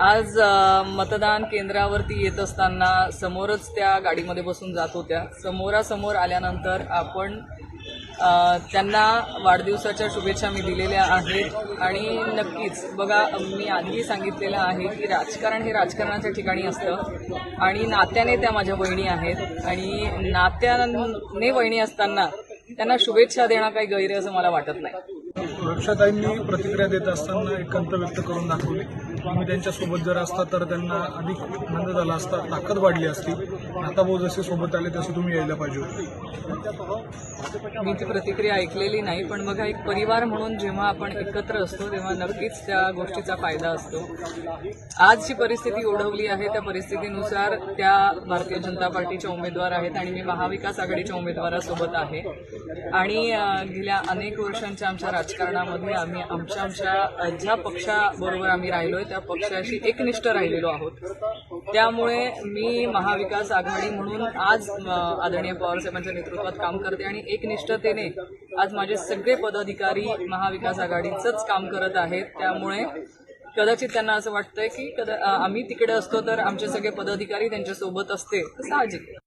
आज मतदान केंद्रावरती येत असताना समोरच त्या गाडीमध्ये बसून जात होत्या. समोरासमोर आल्यानंतर आपण त्यांना वाढदिवसाच्या शुभेच्छा मी दिलेल्या आहेत. आणि नक्कीच बघा मी आधीही सांगितलेलं आहे की राजकारण हे राजकारणाच्या ठिकाणी असतं. आणि नात्याने त्या माझ्या बहिणी आहेत. आणि नात्याने वहिणी असताना त्यांना शुभेच्छा देणं काही गैर असं मला वाटत नाही. रक्षाताईंनी प्रतिक्रिया देत असताना एक व्यक्त करून दाखवली. आम्ही त्यांच्यासोबत जर असता तर त्यांना अधिक आनंद झाला असता ताकद वाढली असती. आता भाऊ जसे सोबत आले तसे तुम्ही यायला पाहिजे होते. मी ती प्रतिक्रिया ऐकलेली नाही पण बघा एक परिवार म्हणून जेव्हा आपण एकत्र असतो तेव्हा नक्कीच त्या गोष्टीचा फायदा असतो. आज जी परिस्थिती ओढवली आहे त्या परिस्थितीनुसार त्या भारतीय जनता पार्टीच्या उमेदवार आहेत आणि मी महाविकास आघाडीच्या उमेदवारासोबत आहे. आणि गेल्या अनेक वर्षांच्या आमच्या राजकारणामध्ये आम्ही आमच्या आमच्या ज्या पक्षाबरोबर आम्ही राहिलोय त्या पक्षाशी एकनिष्ठ राहिलेलो आहोत. त्यामुळे मी महाविकास आघाडी म्हणून आज अं, आदरणीय पवारसाहेबांच्या नेतृत्वात काम करते आणि एकनिष्ठतेने आज माझे सगळे पदाधिकारी महाविकास आघाडीचंच काम करत आहेत. त्यामुळे कदाचित त्यांना असं वाटतंय की कदा आम्ही तिकडे असतो तर आमचे सगळे पदाधिकारी त्यांच्यासोबत असते. साहजिक आहे.